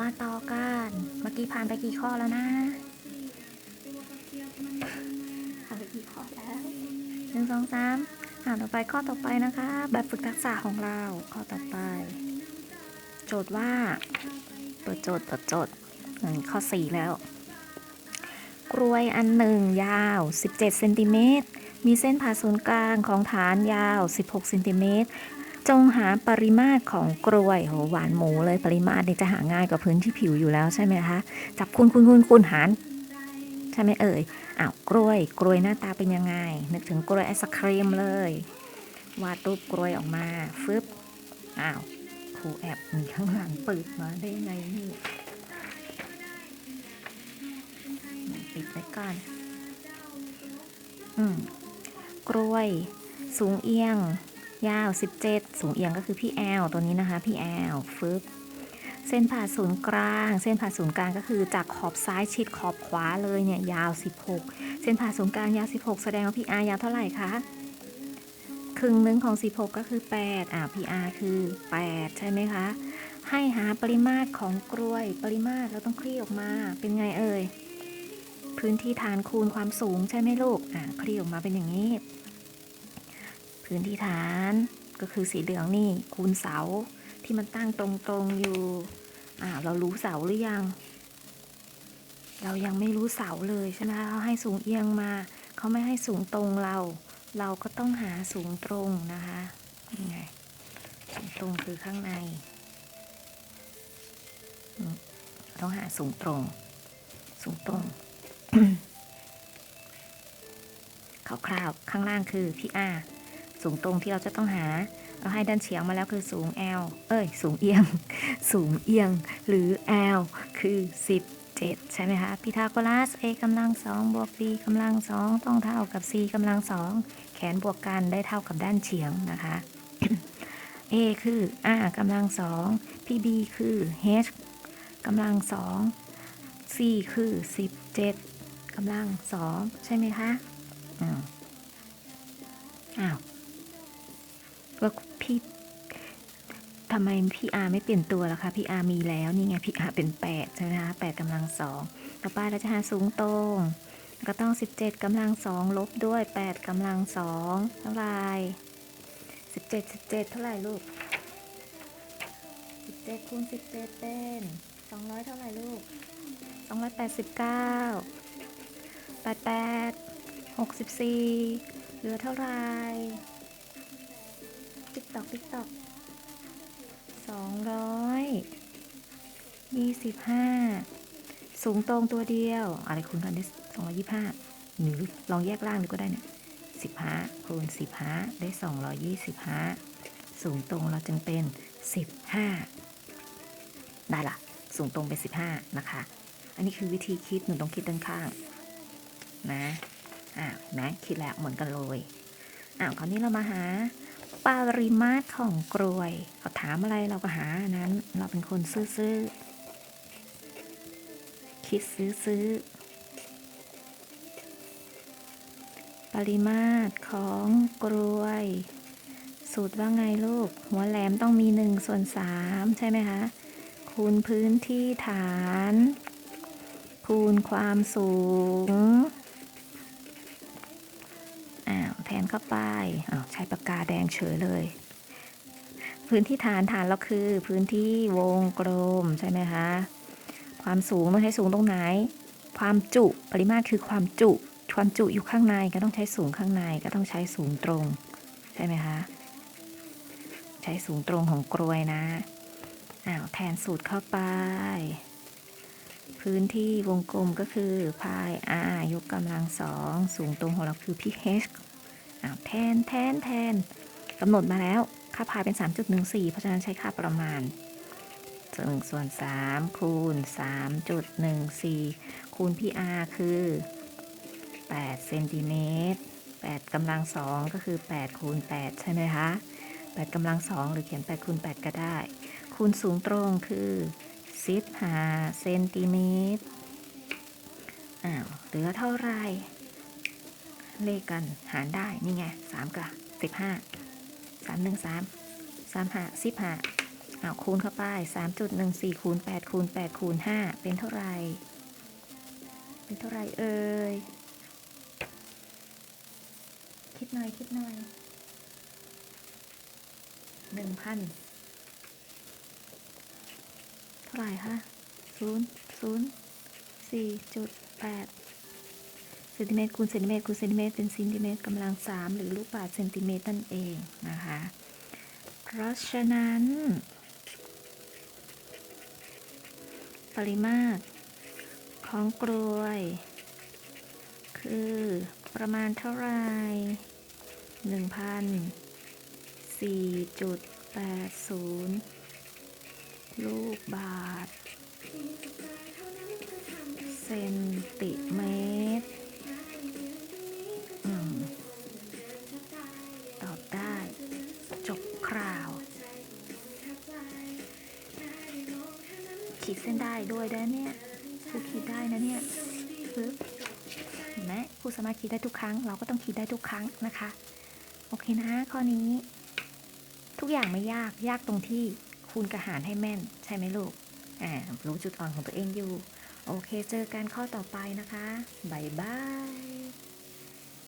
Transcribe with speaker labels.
Speaker 1: มาต่อกัน เมื่อกี้ผ่านไปกี่ข้อแล้วนะผ่านไปกี่ข้อแล้วหนึ่งสองสามอ่านต่อไปข้อต่อไปนะคะ แบบฝึกทักษะของเรา ข้อต่อไป โจทย์ว่า เปิดโจทย์เปิดโจทย์อืมข้อสี่แล้ว กรวยอันหนึ่งยาว 17เซนติเมตรมีเส้นผ่าศูนย์กลางของฐานยาว 16เซนติเมตร จงหาปริมาตรของกรวยโหหวานหมูเลยปริมาตรนี่จะหาง่ายกว่าพื้นที่ผิวอยู่แล้วใช่ไหมคะ จับคูณคูณคูณคูณหารใช่ไหมเอ่ยอ้าวกล้วย กล้วยหน้าตาเป็นยังไง นึกถึงกล้วยไอศครีมเลย วาดรูปกล้วยออกมาฟึบอ้าวครูแอบมีข้างหลังเปิดมาได้ไงนี่ปิดไว้ก่อน อืมกล้วย สูงเอียง ยาว 17 สูงเอียงก็คือพี่แอลตัวนี้นะคะ พี่แอลฟึบเส้นผ่าศูนย์กลาง เส้นผ่าศูนย์กลางก็คือจากขอบซ้ายชิดขอบขวาเลยเนี่ยยาว 16 เส้นผ่าศูนย์กลางยาว 16 แสดงว่าพี่อายาวเท่าไหร่คะครึ่งหนึ่งของ 16 ก็คือ 8 อ่าพี่อาคือ 8 ใช่ไหมคะ ให้หาปริมาตรของกล้วย ปริมาตรเราต้องคลี่ออกมา เป็นไงเอ่ย พื้นที่ฐานคูณความสูงใช่ไหมลูก อ่า คลี่ออกมาเป็นอย่างนี้ พื้นที่ฐานก็คือสีเหลืองนี่คูณเสาที่มันตั้งตรงๆอยู่อ่าเรารู้เสาหรือยัง เรายังไม่รู้เสาเลยใช่ไหมเขาให้สูงเอียงมาเขาไม่ให้สูงตรงเรา เราก็ต้องหาสูงตรงนะคะยังไงสูงตรงคือข้างในต้องหาสูงตรง สูงตรงคร่าวๆข้างล่างคือพี่อา สูงตรงที่เราจะต้องหา เราให้ด้านเฉียงมาแล้วคือสูง L เอ้ย สูงเอียง สูงเอียง หรือ L คือ 17 ใช่ไหมคะพีทาโกรัส a กำลังสองบวก b กำลังสองต้องเท่ากับ c กำลังสองแขนบวกกันได้เท่ากับด้านเฉียงนะคะ a คือ r กำลังสอง pb คือ h กำลังสอง c คือ 17กำลังสองใช่ไหมคะอ้าวอ้าว ว่าพี่ทำไมพี่อาไม่เปลี่ยนตัวล่ะคะ พี่อามีแล้วนี่ไงพี่อาเป็นแปดใช่ไหมคะแปดกำลังสองต่อไปเราจะหาสูงตรงก็ต้องสิบเจ็ดกำลังสองลบด้วยแปดกำลังสองเท่าไหร่สิบเจ็ดสิบเจ็ดเท่าไหร่ลูกสิบเจ็ดคูณสิบเจ็ดเป็นสองร้อยเท่าไหร่ลูกสองร้อยแปดสิบเก้าแปดแปดหกสิบสี่เหลือเท่าไหร่ ติ๊กตอกติ๊กตอกสองร้อยยี่สิบห้าสูงตรงตัวเดียว อะไรคูณกันได้สองร้อยยี่ห้าหรือลองแยกล่างดูก็ได้เนี่ยสิบห้าคูณสิบห้าได้สองร้อยยี่สิบห้าสูงตรงเราจึงเป็นสิบห้าได้ละสูงตรงเป็นสิบห้านะคะ อันนี้คือวิธีคิดหนูต้องคิดด้านข้างนะอ่านะคิดแล้วเหมือนกันเลยอ่าคราวนี้เรามาหา ปริมาตรของกรวยเขาถามอะไรเราก็หาอันนั้น เราเป็นคนซื้อๆคิดซื้อๆปริมาตรของกรวย สูตรว่าไงลูก หัวแหลมต้องมีหนึ่งส่วนสามใช่ไหมคะ คูณพื้นที่ฐาน คูณความสูง แทนเข้าไปอ้าวใช้ปากกาแดงเฉยเลย พื้นที่ฐานฐานเราคือ พื้นที่วงกลมใช่ไหมคะความสูงต้องใช้สูงตรงไหน ความจุปริมาตรคือความจุ ความจุอยู่ข้างในก็ต้องใช้สูงข้างในก็ต้องใช้สูงตรง ใช่ไหมคะ ใช้สูงตรงของกรวยนะอ้าวแทนสูตรเข้าไป พื้นที่วงกลมก็คือพาย r ยกกำลังสองสูงตรงของเราคือพี่ h อ้าวแทนแทนแทนกำหนดมาแล้ว ค่าพายเป็น 3.14 เพราะฉะนั้นใช้ค่าประมาณ1ส่วน3คูณ 3.14 คูณพี่ r คือ 8 เซนติเมตร8กำลังสองก็คือ 8 คูณ 8 ใช่ไหมคะ 8กำลังสองหรือเขียน 8 คูณ 8 ก็ได้ คูณสูงตรงคือ15เซนติเมตรอ้าวเหลือเท่าไหร่ เลขกันหารได้ นี่ไงสามกับสิบห้าสามหนึ่งสามสามห้าสิบห้าเอาคูณเข้าไป3.14คูณ8คูณ8คูณ5เป็นเท่าไหร่เป็นเท่าไหร่เอ่ยคิดหน่อยคิดหน่อยหนึ่งพันเท่าไหร่คะศูนย์ศูนย์สี่จุดแปด เซนติเมตรคูณเซนติเมตรคูณเซนติเมตรเป็นเซนติเมตรกำลังสามหรือลูกบาศก์เซนติเมตรนั่นเองนะคะ เพราะฉะนั้น ปริมาตรของกลวย คือประมาณเท่าไหร่หนึ่งพันสี่จุดแปดศูนย์ลูกบาทเซนติเมตร ขีดเส้นได้ด้วยได้เนี่ยครูขีดได้นะเนี่ยปึ๊บเห็นไหมครูสามารถขีดได้ทุกครั้ง เราก็ต้องขีดได้ทุกครั้งนะคะ โอเคนะ ข้อนี้ ทุกอย่างไม่ยากยากตรงที่คูณกระหารให้แม่น ใช่ไหมลูกอ่ารู้จุดอ่อนของตัวเองอยู่ โอเค เจอกันข้อต่อไปนะคะบ๊ายบาย